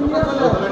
দোতলায় যাবেন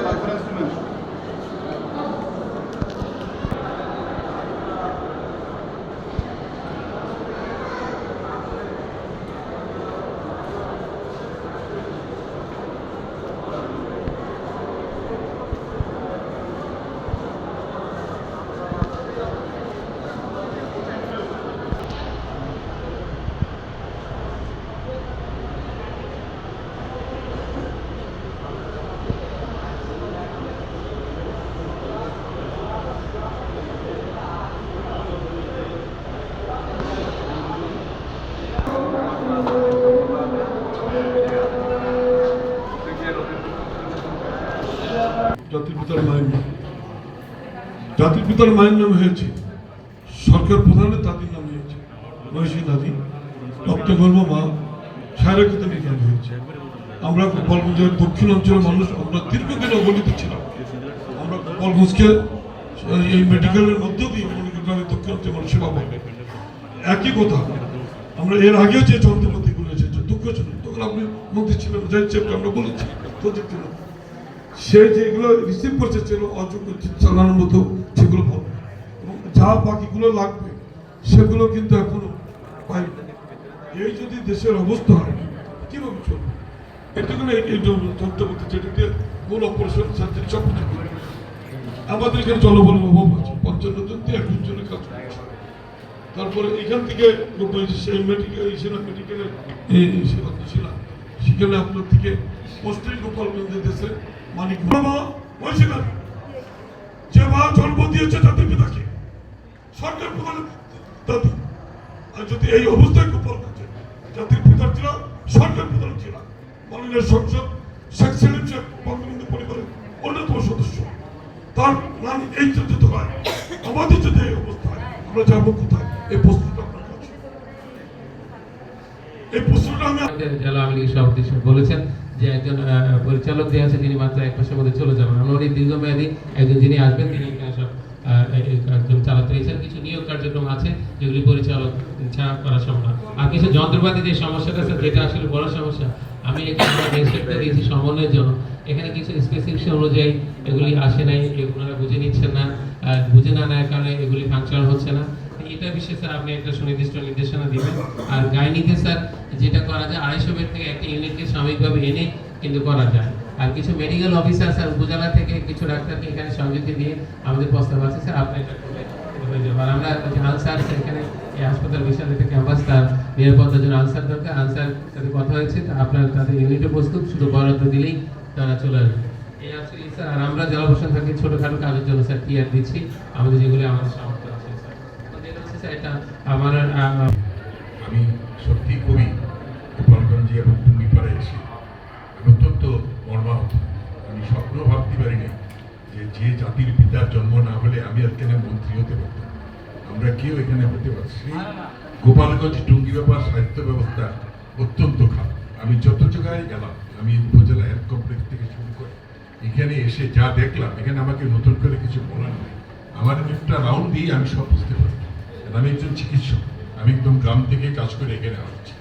জাতির পিতার মায়ের নাম। জাতির পিতার মায়ের নাম হয়েছে সরকার প্রধানের দাদির নাম হয়েছে মহিষী দাদি রক্তগর্ভ মা সায়রা নাম হয়েছে। আমরা গোপালগঞ্জের দক্ষিণ অঞ্চলের মানুষ, আমরা দীর্ঘদিন অবনীত ছিলাম। আমরা গোপালগঞ্জকে এই মেডিকেলের মধ্য দিয়ে মনে দক্ষিণ অঞ্চলের মানুষ সেবা পাবে একই কথা, আমরা এর আগেও যে যন্ত্রপাতিগুলো এসেছে দুঃখজনক তখন আপনি মন্ত্রী ছিলেন যাই আমরা বলেছি প্রযুক্তি সে যেগুলো রিসিভ করছে সেগুলো অযোগ্য চালানোর মতো সেগুলো পাবে এবং যা বাকিগুলো লাগবে, সেগুলো কিন্তু এখনও পাইনি। এই যদি দেশের অবস্থা হয়, কীভাবে চলবে? এটুকুন এই এই যন্ত্রপাতি যেটা দিয়ে মূল অপারেশন সার্জারি সব। আমাদের এখানে জনবলের অভাব আছে, পঞ্চান্ন জন দিয়ে একজন জনের কাজ তারপরে এখান থেকে সেই মেডিকেল সেনা মেডিকেলের ছিলাম সেখানে আপনার থেকে পোস্টারি গোপালগঞ্জের দেশে মানিক বাবা বলছিলেন যে মা জন্ম দিয়েছে তাদের পিতাকে। সরকার প্রধান আর যদি এই অবস্থায় গোপালগঞ্জে জাতির পিতার ছিল সরকার প্রধান ছিল মাননীয় সংসদ, শেখ সেলিম শেখ, বঙ্গবন্ধু পরিবারের অন্যতম সদস্য। তার নাম এই যদি হয়, আমাদের যদি এই অবস্থা হয়, আমরা যাব কোথায়? এই প্রশ্নটা আপনার কাছে। এই প্রশ্নটা আমি জেলা আওয়ামী লীগের সভাপতি বলেছেন। যে একজন পরিচালক যে আছে তিনি মাত্র এক মাসের মধ্যে চলে যাবেন। আমরা উনি দীর্ঘমেয়াদী একজন যিনি আসবেন, তিনি সব কার্যক্রম চালাতে এছাড়া কিছু নিয়োগ কার্যক্রম আছে, যেগুলি পরিচালক ছাড়া করা সম্ভব। আর কিছু যন্ত্রপাতি যে সমস্যাটা আছে, যেটা আসলে বড় সমস্যা, আমি এখানে দিয়েছি সমন্বয়ের জন্য। এখানে কিছু স্পেসিফিকেশন অনুযায়ী এগুলি আসে নাই, এগুলো বুঝে নিচ্ছেন না। বুঝে না নেওয়ার কারণে এগুলি ফাংশন হচ্ছে না। এটা বিষয়ে স্যার আপনি একটা সুনির্দিষ্ট নির্দেশনা দিবেন। আর গাইনিতে স্যার যেটা করা যায়, আড়াইশো বেড থেকে একটা ইউনিটকে সাময়িকভাবে এনে কিন্তু করা যায়। আর কিছু মেডিকেল অফিসার স্যার, উপজেলা থেকে কিছু ডাক্তারকে এখানে সংযুক্তি দিয়ে আমাদের প্রস্তাব আছে। স্যার, আপনি এটা আর আমরা যে আনসার এখানে এই হাসপাতাল বিশাল একটা ক্যাম্পাস তার নিরাপত্তার জন্য আনসার দরকার। আনসার সাথে কথা হয়েছে আপনার তাদের ইউনিটে প্রস্তুত, শুধু বরাদ্দ দিলেই তারা চলে আসবে। এই আসলে স্যার, আর আমরা জেলা প্রশাসন থেকে, ছোটখাটো কাজের জন্য স্যার টিআর দিচ্ছি। আমাদের যেগুলি আমাদের সামর্থ্য আছে স্যার তো যেটা হচ্ছে আমি সত্যি খুবই গোপালগঞ্জে এবং টুঙ্গিপাড়ায় এসে আমি অত্যন্ত মর্মাহত। আমি স্বপ্ন ভাবতে পারিনি যে যে জাতির পিতার জন্ম না হলে আমি এখানে মন্ত্রী হতে পারতাম। আমরা কেউ এখানে হতে পারছি গোপালগঞ্জ টুঙ্গি ব্যাপার সাহিত্য ব্যবস্থা অত্যন্ত খারাপ। আমি যত জায়গায় গেলাম, আমি উপজেলা হেলথ কমপ্লেক্স থেকে শুরু করে এখানে এসে যা দেখলাম, এখানে আমাকে নতুন করে কিছু বলার নেই। আমার একটা রাউন্ড দিয়ে আমি সব বুঝতে পারি আর আমি একজন চিকিৎসক। আমি একদম গ্রাম থেকে কাজ করে এখানে আসছি।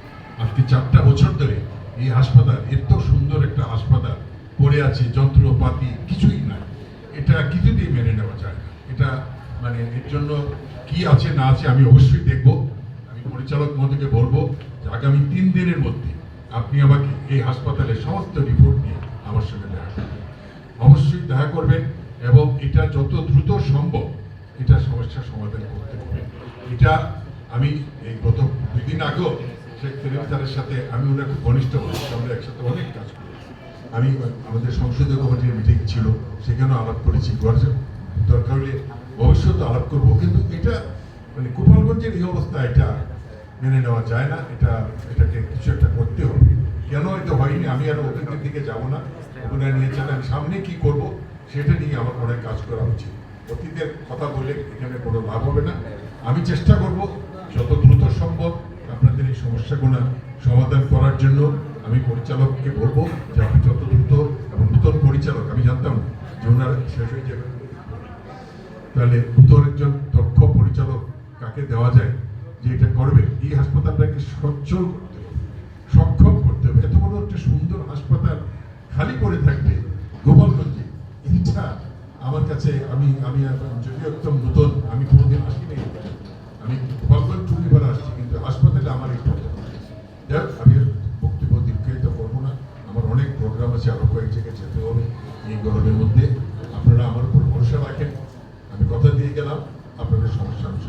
আজকে চারটা বছর ধরে এই হাসপাতাল, এত সুন্দর একটা হাসপাতাল, পড়ে আছে, যন্ত্রপাতি কিছুই নাই। এটা কিছুতেই মেনে নেওয়া যায় না। এটা মানে এর জন্য কি আছে, না আছে আমি অবশ্যই দেখব। আমি পরিচালক মহোদয়কে বলব যে আগামী তিন দিনের মধ্যে আপনি আমাকে এই হাসপাতালের সমস্ত রিপোর্ট নিয়ে আমার সঙ্গে দেখা করবেন। অবশ্যই দেখা করবেন এবং এটা যত দ্রুত সম্ভব এটা সমস্যার সমাধান করতে হবে। এটা আমি এই গত দুই দিন আগেও শেখ স্যারের সাথে আমি ওনার খুব ঘনিষ্ঠ মানুষ আমরা একসাথে অনেক কাজ করি আমি, আমাদের সংসদীয় কমিটির মিটিং ছিল, সেখানেও আলাপ করেছি দরকার হলে ভবিষ্যতে আলাপ করব, কিন্তু এটা মানে গোপালগঞ্জের এই অবস্থা, এটা মেনে নেওয়া যায় না, এটা, এটাকে কিছু একটা করতে হবে। কেন এটা হয়নি? আমি আর ওদের দিকে যাব না, ওনারা নিয়েছেন আমি সামনে কি করব, সেটা নিয়ে আমার অনেক কাজ করা উচিত। অতীতের কথা বলে এখানে কোনো লাভ হবে না। আমি চেষ্টা করব যত দ্রুত সম্ভব আপনাদের এই সমস্যাগুলো সমাধান করার জন্য আমি পরিচালককে বলব যে আপনি যত দ্রুত এবং নূতন পরিচালক, আমি জানতাম যে ওনার শেষ হয়ে যাবে। তাহলে নূতন একজন দক্ষ পরিচালক কাকে দেওয়া যায়, যে এটা করবে, এই হাসপাতালটাকে সচ্ছল করতে সক্ষম করতে হবে। এত বড় একটা সুন্দর হাসপাতাল খালি পড়ে থাকবে গোপালগঞ্জে ইচ্ছা কাছে আমি আমি যদিও একদম নতুন, আমি কোনোদিন আসিনি। আমি গোপালগঞ্জ চুরিপাড়া আসছি, কিন্তু হাসপাতালে আমার এই যাক, আমি বক্তব্য দীর্ঘায়িত করব না। আমার অনেক প্রোগ্রাম আছে, আরও কয়েক জায়গায় যেতে হবে এই গরমের মধ্যে আপনারা আমার উপর ভরসা রাখেন। আমি কথা দিয়ে গেলাম, আপনাদের সমস্যা আমি